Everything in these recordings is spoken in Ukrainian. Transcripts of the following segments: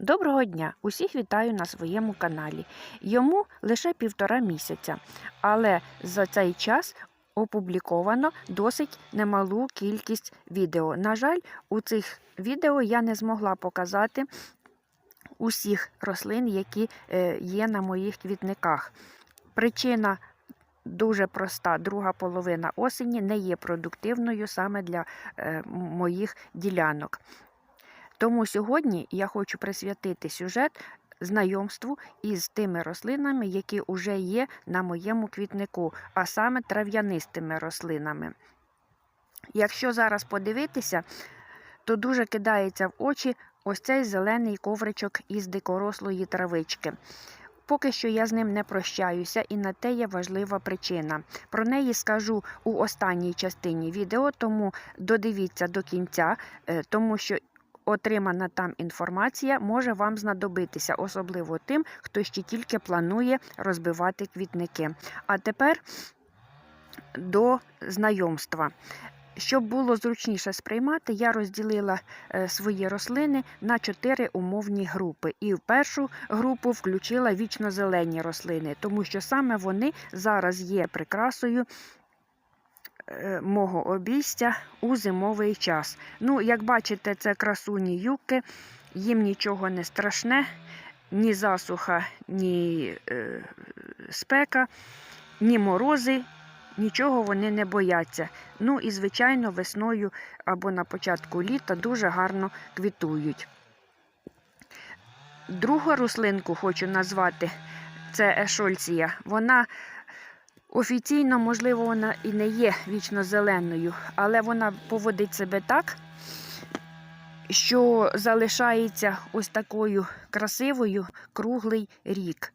Доброго дня! Усіх вітаю на своєму каналі. Йому лише півтора місяця, але за цей час опубліковано досить немалу кількість відео. На жаль, у цих відео я не змогла показати усіх рослин, які е, є на моїх квітниках. Причина дуже проста: друга половина осені не є продуктивною саме для е, моїх ділянок. Тому сьогодні я хочу присвятити сюжет знайомству із тими рослинами, які вже є на моєму квітнику, а саме трав'янистими рослинами. Якщо зараз подивитися, то дуже кидається в очі ось цей зелений ковричок із дикорослої травички. Поки що я з ним не прощаюся, і на те є важлива причина. Про неї скажу у останній частині відео, тому додивіться до кінця, е, тому що отримана там інформація може вам знадобитися, особливо тим, хто ще тільки планує розбивати квітники. А тепер до знайомства. Щоб було зручніше сприймати, я розділила е, свої рослини на чотири умовні групи. І в першу групу включила вічно-зелені рослини, тому що саме вони зараз є прикрасою мого обійстя у зимовий час. Ну, як бачите, це красуні юки, їм нічого не страшне, ні засуха, ні е, спека, ні морози. Нічого вони не бояться. Ну і, звичайно, весною або на початку літа дуже гарно квітують. Другу рослинку хочу назвати це ешольція. Вона офіційно, можливо, вона і не є вічно зеленою, але вона поводить себе так, що залишається ось такою красивою круглий рік.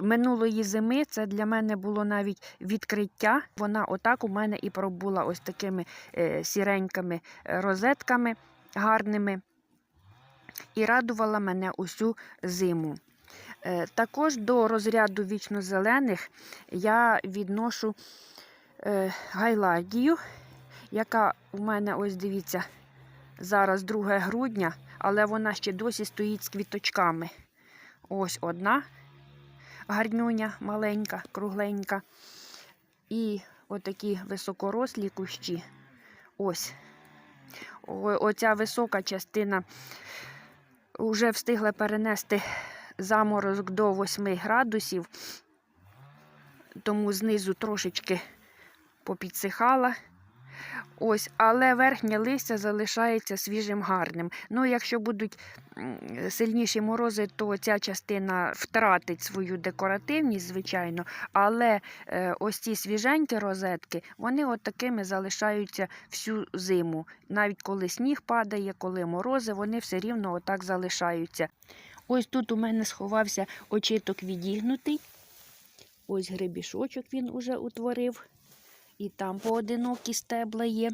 Минулої зими це для мене було навіть відкриття. Вона отак у мене і пробула ось такими е, сіренькими розетками гарними і радувала мене усю зиму. Е, також до розряду вічно-зелених я відношу е, яка у мене, ось дивіться, зараз 2 грудня, але вона ще досі стоїть з квіточками. Ось одна гарнюня маленька, кругленька. І отакі високорослі кущі. Ось. Оця висока частина вже встигла перенести заморозок до 8 градусів, тому знизу трошечки попідсихала. Ось, але верхнє листя залишається свіжим гарним. Ну, якщо будуть сильніші морози, то ця частина втратить свою декоративність, звичайно. Але е, ось ці свіженькі розетки, вони от такими залишаються всю зиму. Навіть коли сніг падає, коли морози, вони все рівно отак залишаються. Ось тут у мене сховався очиток відігнутий. Ось грибішочок він уже утворив. І там поодинокі стебла є.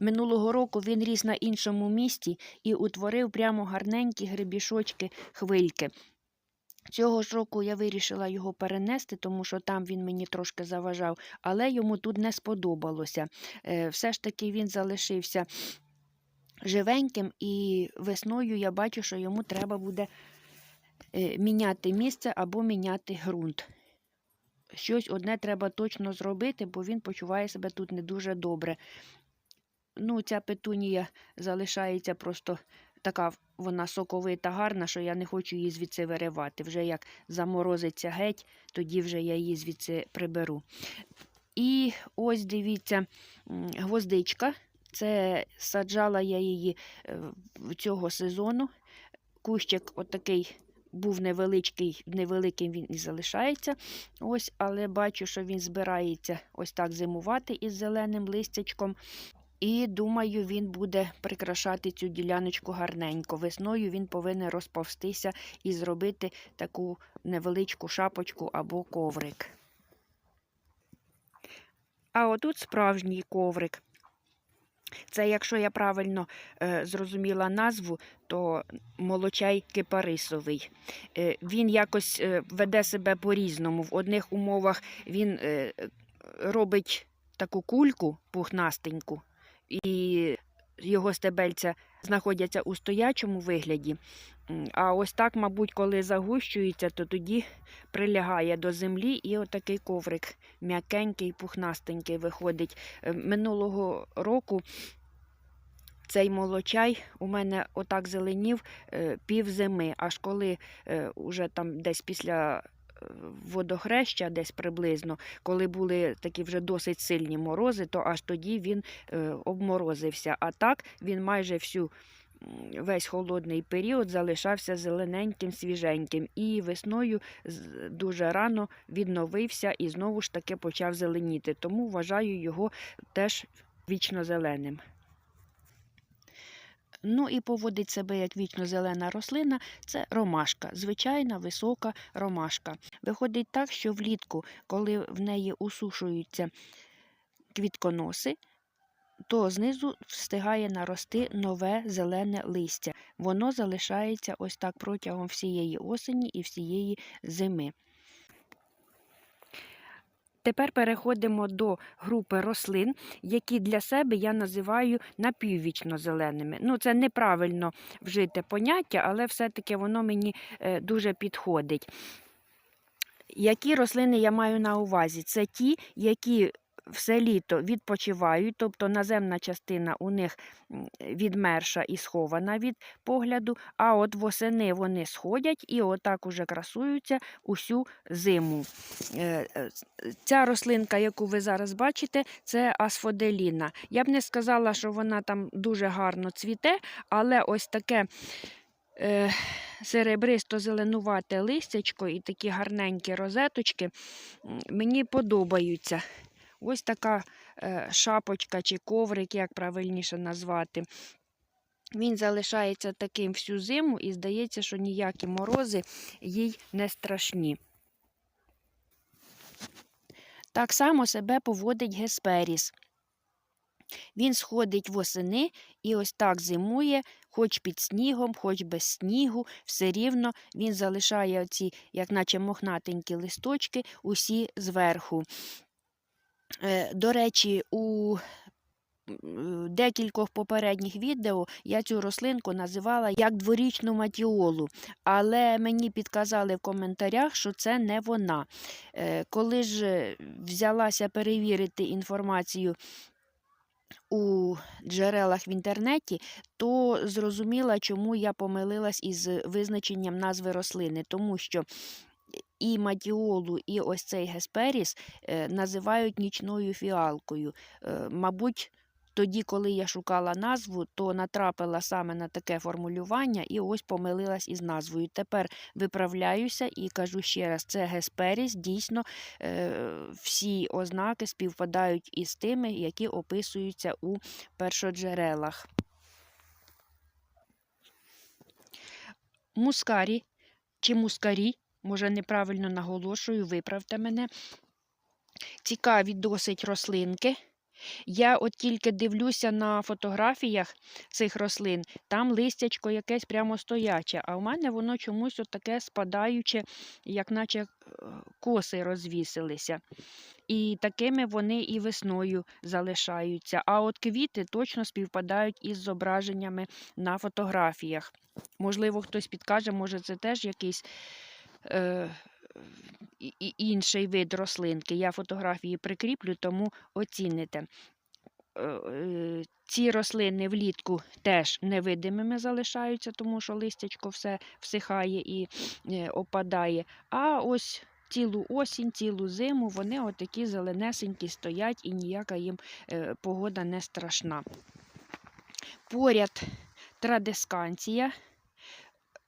Минулого року він ріс на іншому місці і утворив прямо гарненькі грибішочки хвильки. Цього ж року я вирішила його перенести, тому що там він мені трошки заважав, але йому тут не сподобалося. Е, все ж таки він залишився живеньким, і весною я бачу, що йому треба буде е, міняти місце або міняти ґрунт щось одне треба точно зробити, бо він почуває себе тут не дуже добре. Ну, ця петунія залишається просто така вона соковита, гарна, що я не хочу її звідси виривати. Вже як заморозиться геть, тоді вже я її звідси приберу. І ось дивіться, гвоздичка. Це саджала я її е, цього сезону. Кущик отакий був невеличкий, невеликим він і залишається. Ось, Але бачу, що він збирається ось так зимувати із зеленим листячком. І думаю, він буде прикрашати цю діляночку гарненько. Весною він повинен розповстися і зробити таку невеличку шапочку або коврик. А отут справжній коврик. Це, якщо я правильно е, зрозуміла назву, то молочай кипарисовий. Е, він якось е, веде себе по-різному. В одних умовах він е, робить таку кульку пухнастеньку, і його стебельця знаходяться у стоячому вигляді. А ось так, мабуть, коли загущується, то тоді прилягає до землі і отакий коврик м'якенький, пухнастенький виходить. Е, Минулого року цей молочай у мене отак зеленів е, пів зими, аж коли е, уже там десь після водохреща, десь приблизно, коли були такі вже досить сильні морози, то аж тоді він е, обморозився. А так він майже всю весь холодний період залишався зелененьким, свіженьким. І весною дуже рано відновився і знову ж таки почав зеленіти. Тому вважаю його теж вічно зеленим. Ну і поводить себе як вічно зелена рослина це ромашка, звичайна висока ромашка. Виходить так, що влітку, коли в неї усушуються квітконоси, то знизу встигає нарости нове зелене листя. Воно залишається ось так протягом всієї осені і всієї зими. Тепер переходимо до групи рослин, які для себе я називаю напіввічно зеленими. Ну, це неправильно вжите поняття, але все-таки воно мені е, дуже підходить. Які рослини я маю на увазі? Це ті, які все літо відпочивають, тобто наземна частина у них відмерша і схована від погляду, а от восени вони сходять і отак уже красуються усю зиму. Е, е, Ця рослинка, яку ви зараз бачите, це асфоделіна. Я б не сказала, що вона там дуже гарно цвіте, але ось таке е, серебристо-зеленувате листячко і такі гарненькі розеточки мені подобаються. Ось така е, шапочка чи коврик, як правильніше назвати. Він залишається таким всю зиму і здається, що ніякі морози їй не страшні. Так само себе поводить Гесперіс. Він сходить восени і ось так зимує, хоч під снігом, хоч без снігу, все рівно він залишає оці, як наче мохнатенькі листочки, усі зверху. Е, До речі, у декількох попередніх відео я цю рослинку називала як дворічну матіолу, але мені підказали в коментарях, що це не вона. Е, Коли ж взялася перевірити інформацію у джерелах в інтернеті, то зрозуміла, чому я помилилась із визначенням назви рослини, тому що і матіолу, і ось цей гесперіс е, називають нічною фіалкою. Е, мабуть, тоді, коли я шукала назву, то натрапила саме на таке формулювання і ось помилилась із назвою. Тепер виправляюся і кажу ще раз: це гесперіс. Дійсно, е, всі ознаки співпадають із тими, які описуються у першоджерелах. Мускарі чи мускарі, може неправильно наголошую, виправте мене. Цікаві досить рослинки. Я от тільки дивлюся на фотографіях цих рослин, там листячко якесь прямо стояче, а в мене воно чомусь от таке спадаюче, як наче е, коси розвісилися. І такими вони і весною залишаються. А от квіти точно співпадають із зображеннями на фотографіях. Можливо, хтось підкаже, може, це теж якийсь е, і- інший вид рослинки. Я фотографії прикріплю, тому оціните. Е, е, Ці рослини влітку теж невидимими залишаються, тому що листячко все всихає і е, опадає. А ось цілу осінь, цілу зиму вони отакі зеленесенькі стоять і ніяка їм погода не страшна. Поряд традисканція.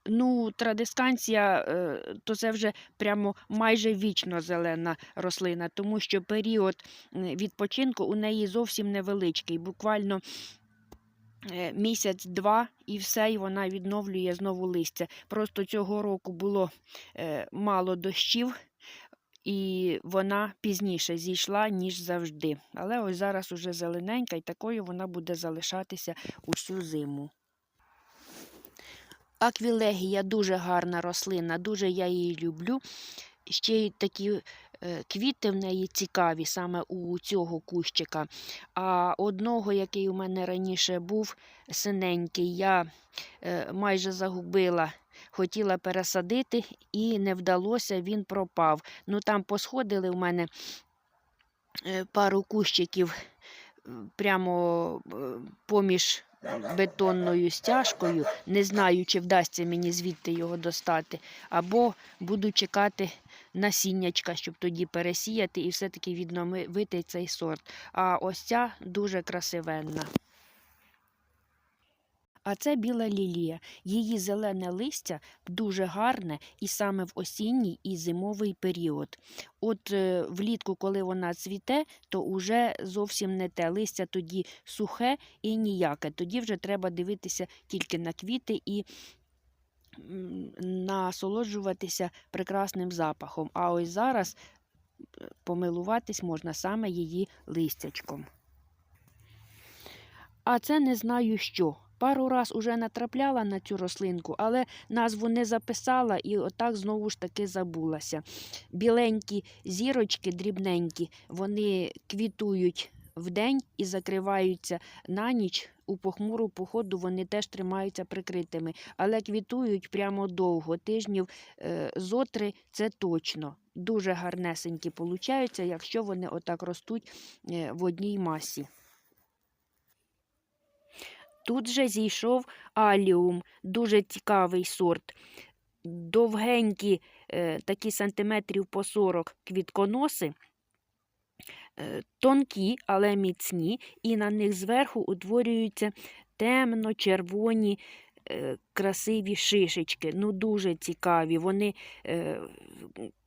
Ну, традисканція, е, то це вже прямо майже вічно зелена рослина, тому що період відпочинку у неї зовсім невеличкий, буквально е, місяць-два, і все, і вона відновлює знову листя. Просто цього року було е, мало дощів, і вона пізніше зійшла, ніж завжди. Але ось зараз уже зелененька, і такою вона буде залишатися усю зиму. Аквілегія дуже гарна рослина, дуже я її люблю. Ще й такі е, квіти в неї цікаві саме у цього кущика. А одного, який у мене раніше був синенький, я е, майже загубила. Хотіла пересадити і не вдалося, він пропав. Ну там посходили в мене е, пару кущиків прямо поміж бетонною стяжкою. Не знаю, чи вдасться мені звідти його достати. Або буду чекати насіннячка, щоб тоді пересіяти і все-таки відновити цей сорт. А ось ця дуже красивенна. А це біла лілія. Її зелене листя дуже гарне і саме в осінній і зимовий період. От е, влітку, коли вона цвіте, то уже зовсім не те. Листя тоді сухе і ніяке. Тоді вже треба дивитися тільки на квіти і насолоджуватися прекрасним запахом. А ось зараз е, помилуватись можна саме її листячком. А це не знаю що. Пару раз уже натрапляла на цю рослинку, але назву не записала і отак знову ж таки забулася. Біленькі зірочки, дрібненькі, вони квітують вдень і закриваються на ніч. У похмуру походу вони теж тримаються прикритими, але квітують прямо довго, тижнів е, зо це точно. Дуже гарнесенькі получаються, якщо вони отак ростуть е, в одній масі. Тут же зійшов аліум, дуже цікавий сорт. Довгенькі, е, такі сантиметрів по 40 квітконоси, е, тонкі, але міцні, і на них зверху утворюються темно-червоні е, красиві шишечки. Ну, дуже цікаві. Вони, е,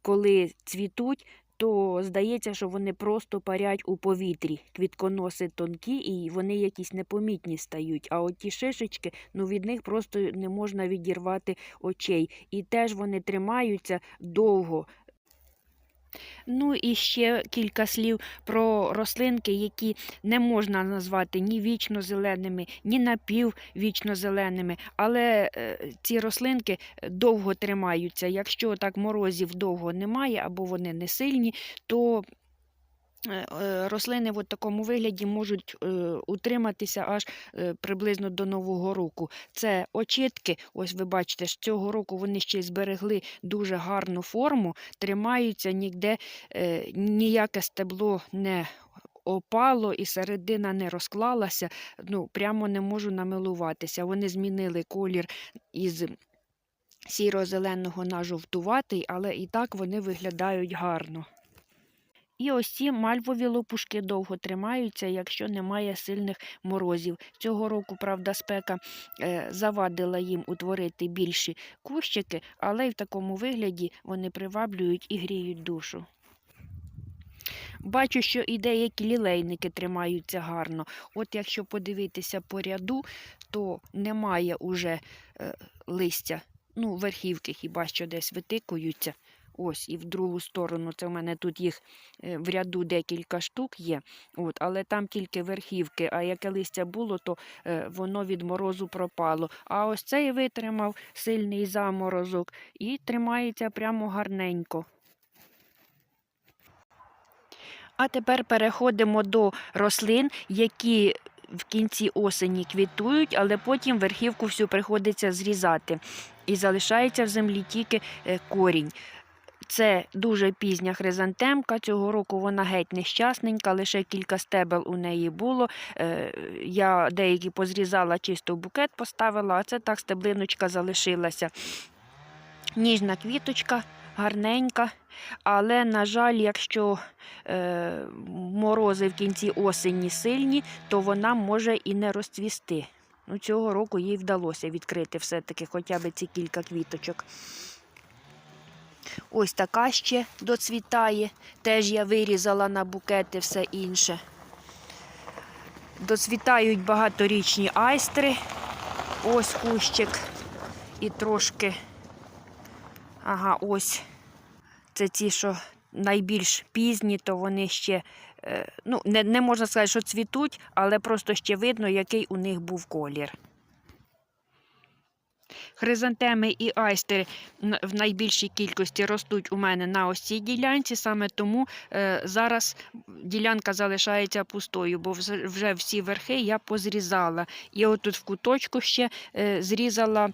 коли цвітуть, то здається, що вони просто парять у повітрі. Квітконоси тонкі і вони якісь непомітні стають. А от ті шишечки, ну від них просто не можна відірвати очей. І теж вони тримаються довго. Ну і ще кілька слів про рослинки, які не можна назвати ні вічно-зеленими, ні напіввічно-зеленими. Але е, ці рослинки довго тримаються. Якщо так морозів довго немає або вони не сильні, то е, е, рослини в такому вигляді можуть е, утриматися аж е, приблизно до Нового року. Це очітки, ось ви бачите, ж цього року вони ще й зберегли дуже гарну форму, тримаються ніде е, ніяке стебло не опало і середина не розклалася. Ну, прямо не можу намилуватися. Вони змінили колір із сіро-зеленого на жовтуватий, але і так вони виглядають гарно. І ось ці мальвові лопушки довго тримаються, якщо немає сильних морозів. Цього року, правда, спека е, завадила їм утворити більші кущики, але й в такому вигляді вони приваблюють і гріють душу. Бачу, що і деякі лілейники тримаються гарно. От якщо подивитися по ряду, то немає уже е, листя. Ну, верхівки хіба що десь витикуються. Ось, і в другу сторону, це в мене тут їх е, в ряду декілька штук є, от, але там тільки верхівки, а яке листя було, то е, воно від морозу пропало. А ось цей витримав сильний заморозок і тримається прямо гарненько. А тепер переходимо до рослин, які в кінці осені квітують, але потім верхівку всю приходиться зрізати. І залишається в землі тільки е, корінь. Це дуже пізня хризантемка. Цього року вона геть нещасненька, лише кілька стебел у неї було. Е, Я деякі позрізала, чисто букет поставила, а це так стеблиночка залишилася. Ніжна квіточка, гарненька. Але, на жаль, якщо е, морози в кінці осені сильні, то вона може і не розцвісти. Ну, Цього року їй вдалося відкрити все-таки хоча б ці кілька квіточок. Ось така ще доцвітає. Теж я вирізала на букети все інше. Доцвітають багаторічні айстри. Ось кущик. І трошки. Ага, ось. Це ті, що найбільш пізні, то вони ще, е, ну, не, не можна сказати, що цвітуть, але просто ще видно, який у них був колір. Хризантеми і айстери в найбільшій кількості ростуть у мене на ось цій ділянці, саме тому е, зараз ділянка залишається пустою, бо вже всі верхи я позрізала. І отут в куточку ще е, зрізала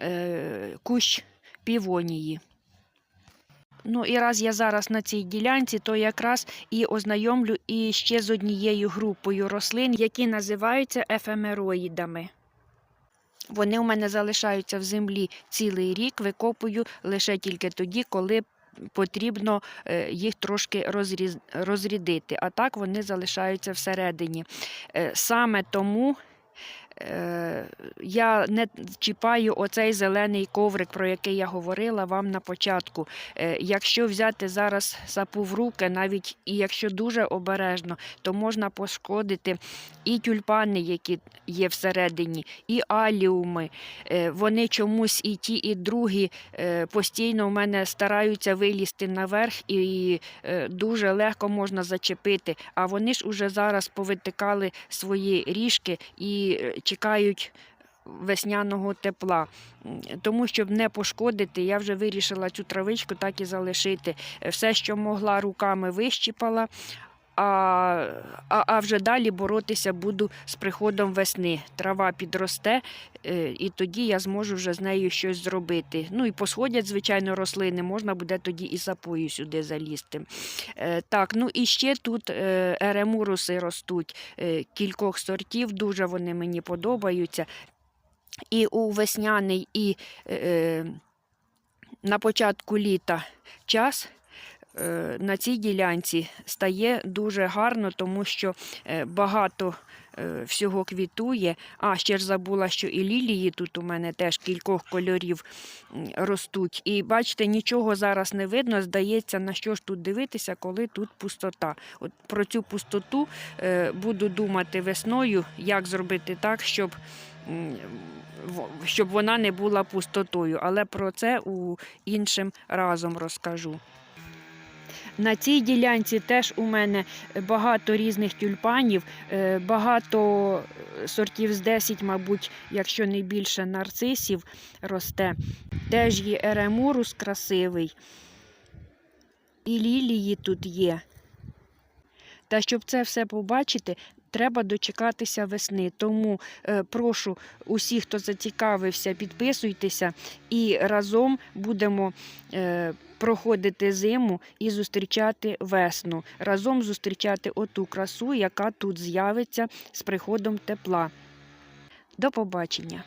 е, кущ півонії. Ну і раз я зараз на цій ділянці, то якраз і ознайомлю і ще з однією групою рослин, які називаються ефемероїдами. Вони у мене залишаються в землі цілий рік, викопую лише тільки тоді, коли потрібно е, їх трошки розрідити. А так вони залишаються всередині. Е, Саме тому я не чіпаю оцей зелений коврик, про який я говорила вам на початку. Е, Якщо взяти зараз сапу в руки, навіть і якщо дуже обережно, то можна пошкодити і тюльпани, які є всередині, і аліуми. Е, Вони чомусь і ті, і другі е, постійно в мене стараються вилізти наверх, і е, дуже легко можна зачепити. А вони ж уже зараз повитикали свої ріжки і е, чекають. Весняного тепла. Тому, щоб не пошкодити, я вже вирішила цю травичку так і залишити. Все, що могла, руками вищіпала, а, а, а вже далі боротися буду з приходом весни. Трава підросте, е, і тоді я зможу вже з нею щось зробити. Ну і посходять, звичайно, рослини, можна буде тоді і сапою сюди залізти. Е, Так, ну і ще тут е, еремуруси ростуть кількох сортів, дуже вони мені подобаються. І у весняний, і е, на початку літа час на цій ділянці стає дуже гарно, тому що е, багато е, всього квітує. А ще ж забула, що і лілії тут у мене теж кількох кольорів ростуть. І бачите, нічого зараз не видно. Здається, на що ж тут дивитися, коли тут пустота. От про цю пустоту е, буду думати весною, як зробити так, щоб. Щоб вона не була пустотою, але про це у іншим разом розкажу. На цій ділянці теж у мене багато різних тюльпанів, е, багато сортів з 10, мабуть, якщо не більше нарцисів росте. Теж є еремурус красивий. І лілії тут є. Та щоб це все побачити, треба дочекатися весни. Тому е, прошу усіх, хто зацікавився, підписуйтеся і разом будемо е, проходити зиму і зустрічати весну. Разом зустрічати оту красу, яка тут з'явиться з приходом тепла. До побачення!